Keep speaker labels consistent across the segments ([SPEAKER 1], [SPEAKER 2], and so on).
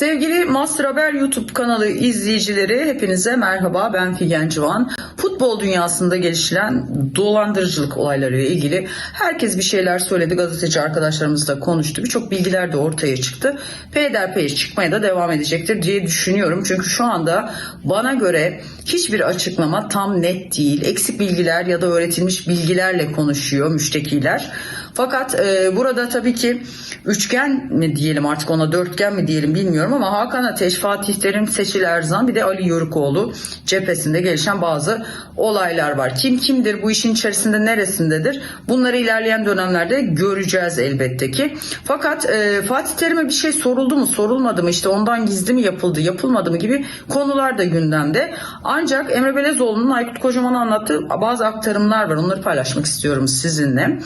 [SPEAKER 1] Sevgili Master Haber YouTube kanalı izleyicileri hepinize merhaba ben Figen Civan. Futbol dünyasında gelişilen dolandırıcılık olayları ile ilgili herkes bir şeyler söyledi. Gazeteci arkadaşlarımız da konuştu. Birçok bilgiler de ortaya çıktı. Peyderpey çıkmaya da devam edecektir diye düşünüyorum. Çünkü şu anda bana göre hiçbir açıklama tam net değil. Eksik bilgiler ya da öğretilmiş bilgilerle konuşuyor müştekiler. Fakat e, burada tabii ki üçgen mi diyelim artık ona dörtgen mi diyelim bilmiyorum ama Hakan Ateş, Fatih Terim, Seçil Erzan bir de Ali Yörükoğlu cephesinde gelişen bazı olaylar var. Kim kimdir bu işin içerisinde neresindedir bunları ilerleyen dönemlerde göreceğiz elbette ki. Fakat e, Fatih Terim'e bir şey soruldu mu sorulmadı mı işte ondan gizli mi yapıldı yapılmadı mı gibi konular da gündemde. Ancak Emre Belezoğlu'nun Aykut Kocaman'a anlattığı bazı aktarımlar var onları paylaşmak istiyorum sizinle.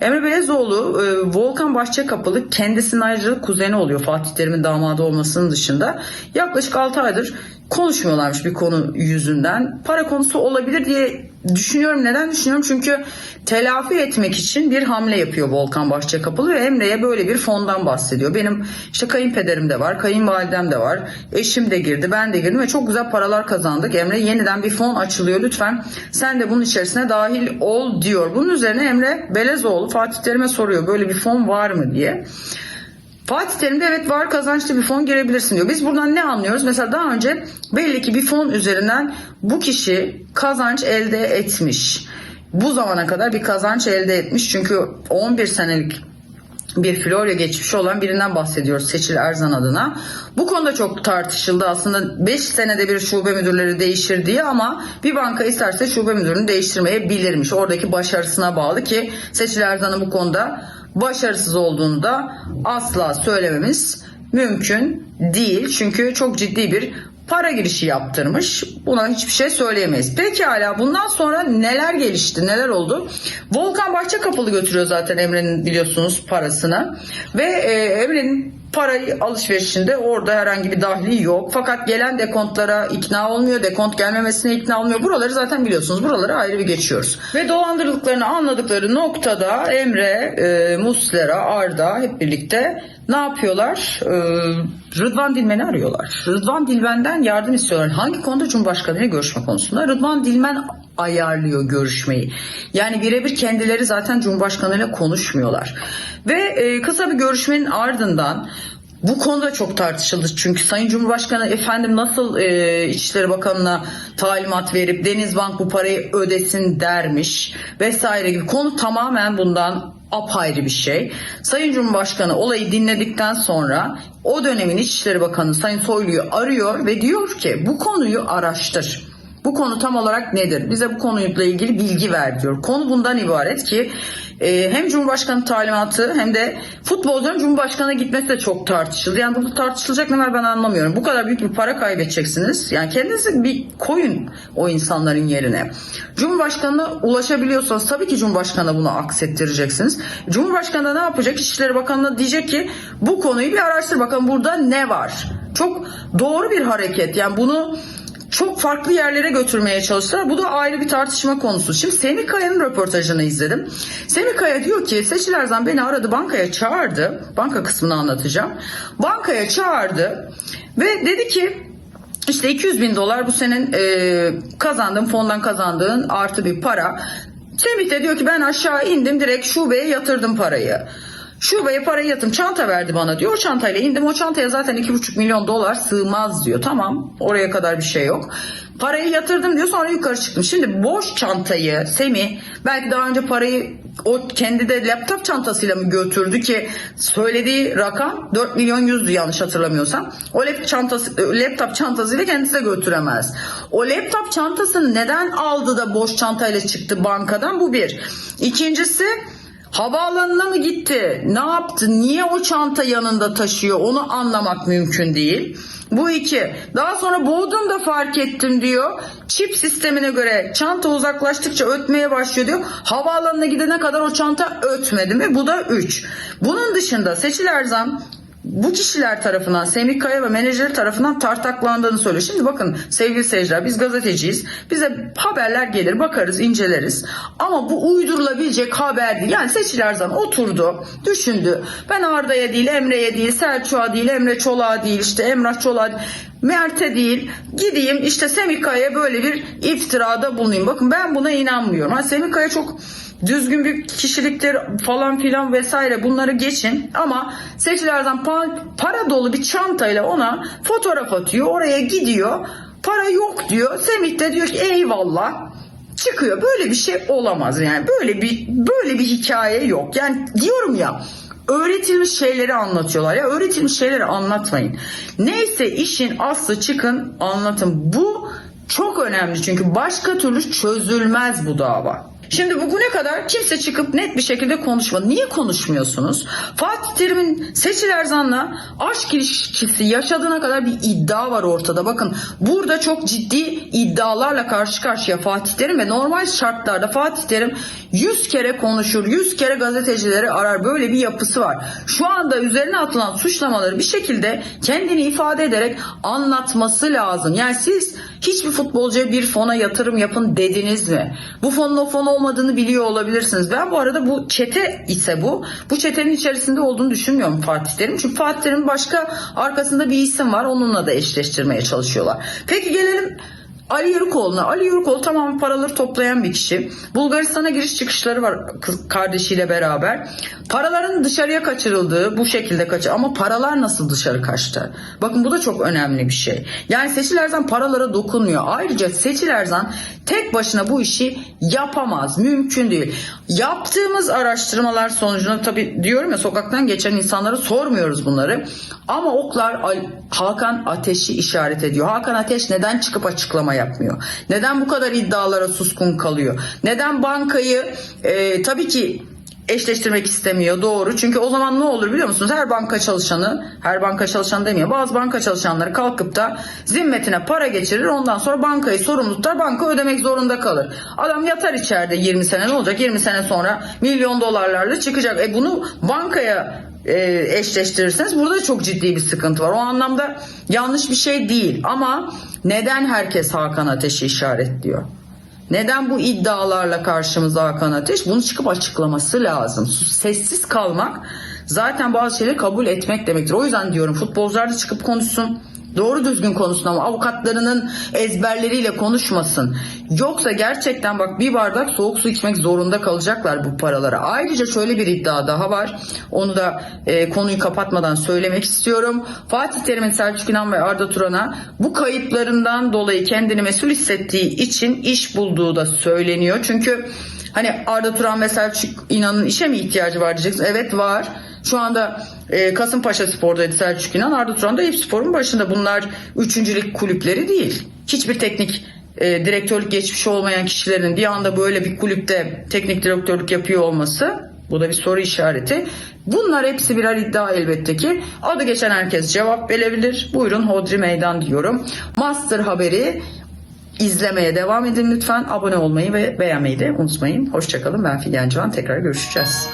[SPEAKER 1] Emre Belezoğlu e, Volkan Bahçekapılı kendisinin ayrıca kuzeni oluyor Fatih Terim'in damadı olmasının dışında. Yaklaşık 6 aydır konuşmuyorlarmış bir konu yüzünden. Para konusu olabilir diye düşünüyorum. Neden düşünüyorum? Çünkü telafi etmek için bir hamle yapıyor Volkan Bahçekapılı ve Emre'ye böyle bir fondan bahsediyor. Benim işte kayınpederim de var, kayınvalidem de var, eşim de girdi, ben de girdim ve çok güzel paralar kazandık. Emre yeniden bir fon açılıyor lütfen sen de bunun içerisine dahil ol diyor. Bunun üzerine Emre Belezoğlu Fatih Terim'e soruyor böyle bir fon var mı diye. Fatih Terim'de evet var kazançlı bir fon girebilirsin diyor. Biz buradan ne anlıyoruz? Mesela daha önce belli ki bir fon üzerinden bu kişi kazanç elde etmiş. Bu zamana kadar bir kazanç elde etmiş. Çünkü 11 senelik bir Florya geçmişi olan birinden bahsediyoruz Seçil Erzan adına. Bu konuda çok tartışıldı aslında 5 senede bir şube müdürleri değişir diye ama bir banka isterse şube müdürünü değiştirmeyebilirmiş. Oradaki başarısına bağlı ki Seçil Erzan'ın bu konuda başarısız olduğunu da asla söylememiz mümkün değil. Çünkü çok ciddi bir para girişi yaptırmış. Buna hiçbir şey söyleyemeyiz. Peki hala bundan sonra neler gelişti, neler oldu? Volkan Bahçekapılı götürüyor zaten Emre'nin biliyorsunuz parasını. Ve e, Emre'nin parayı alışverişinde orada herhangi bir dahli yok. Fakat gelen dekontlara ikna olmuyor. Dekont gelmemesine ikna olmuyor. Buraları zaten biliyorsunuz. Buraları ayrı bir geçiyoruz. Ve dolandırdıklarını anladıkları noktada Emre, e, Muslera, Arda hep birlikte ne yapıyorlar? E, Rıdvan Dilmen'i arıyorlar. Rıdvan Dilmen'den yardım istiyorlar. Hangi konuda Cumhurbaşkanı ile görüşme konusunda? Rıdvan Dilmen ayarlıyor görüşmeyi. Yani birebir kendileri zaten Cumhurbaşkanı ile konuşmuyorlar. Ve e, kısa bir görüşmenin ardından bu konuda çok tartışıldı çünkü Sayın Cumhurbaşkanı efendim nasıl e, İçişleri Bakanı'na talimat verip Denizbank bu parayı ödesin dermiş vesaire gibi konu tamamen bundan apayrı bir şey. Sayın Cumhurbaşkanı olayı dinledikten sonra o dönemin İçişleri Bakanı Sayın Soylu'yu arıyor ve diyor ki bu konuyu araştır. Bu konu tam olarak nedir? Bize bu konuyla ilgili bilgi ver diyor. Konu bundan ibaret ki e, hem Cumhurbaşkanı talimatı hem de futbolcuların Cumhurbaşkanı'na gitmesi de çok tartışıldı. Yani burada tartışılacak ne var ben anlamıyorum. Bu kadar büyük bir para kaybedeceksiniz. Yani kendinizi bir koyun o insanların yerine. Cumhurbaşkanı'na ulaşabiliyorsanız tabii ki Cumhurbaşkanı'na bunu aksettireceksiniz. Cumhurbaşkanı ne yapacak? İçişleri Bakanı'na diyecek ki bu konuyu bir araştır bakalım burada ne var? Çok doğru bir hareket. Yani bunu çok farklı yerlere götürmeye çalıştılar. Bu da ayrı bir tartışma konusu. Şimdi Semih Kaya'nın röportajını izledim. Semih Kaya diyor ki Seçil Erzan beni aradı bankaya çağırdı. Banka kısmını anlatacağım. Bankaya çağırdı ve dedi ki işte 200 bin dolar bu senin e, kazandığın fondan kazandığın artı bir para. Semih de diyor ki ben aşağı indim direkt şubeye yatırdım parayı. Şubeye parayı yatım çanta verdi bana diyor. O çantayla indim. O çantaya zaten 2,5 milyon dolar sığmaz diyor. Tamam oraya kadar bir şey yok. Parayı yatırdım diyor sonra yukarı çıktım. Şimdi boş çantayı Semih belki daha önce parayı o kendi de laptop çantasıyla mı götürdü ki söylediği rakam 4 milyon yüzdü yanlış hatırlamıyorsam. O laptop, çantası, laptop çantasıyla kendisi de götüremez. O laptop çantasını neden aldı da boş çantayla çıktı bankadan bu bir. İkincisi Havaalanına mı gitti? Ne yaptı? Niye o çanta yanında taşıyor? Onu anlamak mümkün değil. Bu iki. Daha sonra Bodrum'da fark ettim diyor. Çip sistemine göre çanta uzaklaştıkça ötmeye başlıyor diyor. Havaalanına gidene kadar o çanta ötmedi mi? Bu da üç. Bunun dışında Seçil Erzan bu kişiler tarafından Semih Kaya ve menajeri tarafından tartaklandığını söylüyor. Şimdi bakın sevgili seyirciler biz gazeteciyiz. Bize haberler gelir bakarız inceleriz. Ama bu uydurulabilecek haber değil. Yani Seçil Erzan oturdu düşündü. Ben Arda'ya değil Emre'ye değil Selçuk'a değil Emre Çolak'a değil işte Emrah Çolak'a. Mert'e değil gideyim işte Semih Kaya'ya böyle bir iftirada bulunayım. Bakın ben buna inanmıyorum. Ha, Semih Kaya çok düzgün bir kişiliktir falan filan vesaire bunları geçin. Ama Seçil Erzan pa- para dolu bir çantayla ona fotoğraf atıyor oraya gidiyor. Para yok diyor. Semih de diyor ki eyvallah. Çıkıyor. Böyle bir şey olamaz yani. Böyle bir böyle bir hikaye yok. Yani diyorum ya öğretilmiş şeyleri anlatıyorlar ya. Öğretilmiş şeyleri anlatmayın. Neyse işin aslı çıkın anlatın. Bu çok önemli çünkü başka türlü çözülmez bu dava. Şimdi bugüne kadar kimse çıkıp net bir şekilde konuşmadı. Niye konuşmuyorsunuz? Fatih Terim'in Seçil Erzan'la aşk ilişkisi yaşadığına kadar bir iddia var ortada. Bakın burada çok ciddi iddialarla karşı karşıya Fatih Terim ve normal şartlarda Fatih Terim 100 kere konuşur, 100 kere gazetecileri arar. Böyle bir yapısı var. Şu anda üzerine atılan suçlamaları bir şekilde kendini ifade ederek anlatması lazım. Yani siz hiçbir futbolcuya bir fona yatırım yapın dediniz mi? Bu fonun o fon olmadığını biliyor olabilirsiniz. Ben bu arada bu çete ise bu. Bu çetenin içerisinde olduğunu düşünmüyorum Fatih Terim. Çünkü Fatih Terim'in başka arkasında bir isim var. Onunla da eşleştirmeye çalışıyorlar. Peki gelelim Ali Yörükoğlu'na. Ali Yörükoğlu tamam paraları toplayan bir kişi. Bulgaristan'a giriş çıkışları var kardeşiyle beraber. Paraların dışarıya kaçırıldığı bu şekilde kaçır ama paralar nasıl dışarı kaçtı? Bakın bu da çok önemli bir şey. Yani Seçil Erzan paralara dokunmuyor. Ayrıca Seçil Erzan tek başına bu işi yapamaz. Mümkün değil. Yaptığımız araştırmalar sonucunda tabii diyorum ya sokaktan geçen insanlara sormuyoruz bunları. Ama oklar Hakan Ateş'i işaret ediyor. Hakan Ateş neden çıkıp açıklama yapmıyor? Neden bu kadar iddialara suskun kalıyor? Neden bankayı e, tabii ki eşleştirmek istemiyor doğru. Çünkü o zaman ne olur biliyor musunuz? Her banka çalışanı, her banka çalışanı demiyor. Bazı banka çalışanları kalkıp da zimmetine para geçirir. Ondan sonra bankayı sorumlu tutar. Banka ödemek zorunda kalır. Adam yatar içeride 20 sene ne olacak? 20 sene sonra milyon dolarlarla çıkacak. E bunu bankaya e, eşleştirirseniz burada da çok ciddi bir sıkıntı var. O anlamda yanlış bir şey değil. Ama neden herkes Hakan Ateş'i işaretliyor? Neden bu iddialarla karşımıza Hakan Ateş? Bunu çıkıp açıklaması lazım. Sessiz kalmak zaten bazı şeyleri kabul etmek demektir. O yüzden diyorum futbolcular da çıkıp konuşsun. Doğru düzgün konuşsun ama avukatlarının ezberleriyle konuşmasın. Yoksa gerçekten bak bir bardak soğuk su içmek zorunda kalacaklar bu paralara. Ayrıca şöyle bir iddia daha var. Onu da e, konuyu kapatmadan söylemek istiyorum. Fatih Terim'in Selçuk İnan ve Arda Turan'a bu kayıplarından dolayı kendini mesul hissettiği için iş bulduğu da söyleniyor. Çünkü hani Arda Turan ve Selçuk İnan'ın işe mi ihtiyacı var diyeceksin. Evet var. Şu anda e, Kasımpaşa Spor'daydı Selçuk İnan. Arda Turan da Spor'un başında. Bunlar üçüncülük kulüpleri değil. Hiçbir teknik e, direktörlük geçmişi olmayan kişilerin bir anda böyle bir kulüpte teknik direktörlük yapıyor olması bu da bir soru işareti. Bunlar hepsi birer iddia elbette ki. Adı geçen herkes cevap verebilir. Buyurun hodri meydan diyorum. Master haberi izlemeye devam edin lütfen. Abone olmayı ve beğenmeyi de unutmayın. Hoşçakalın. Ben Figen Can. Tekrar görüşeceğiz.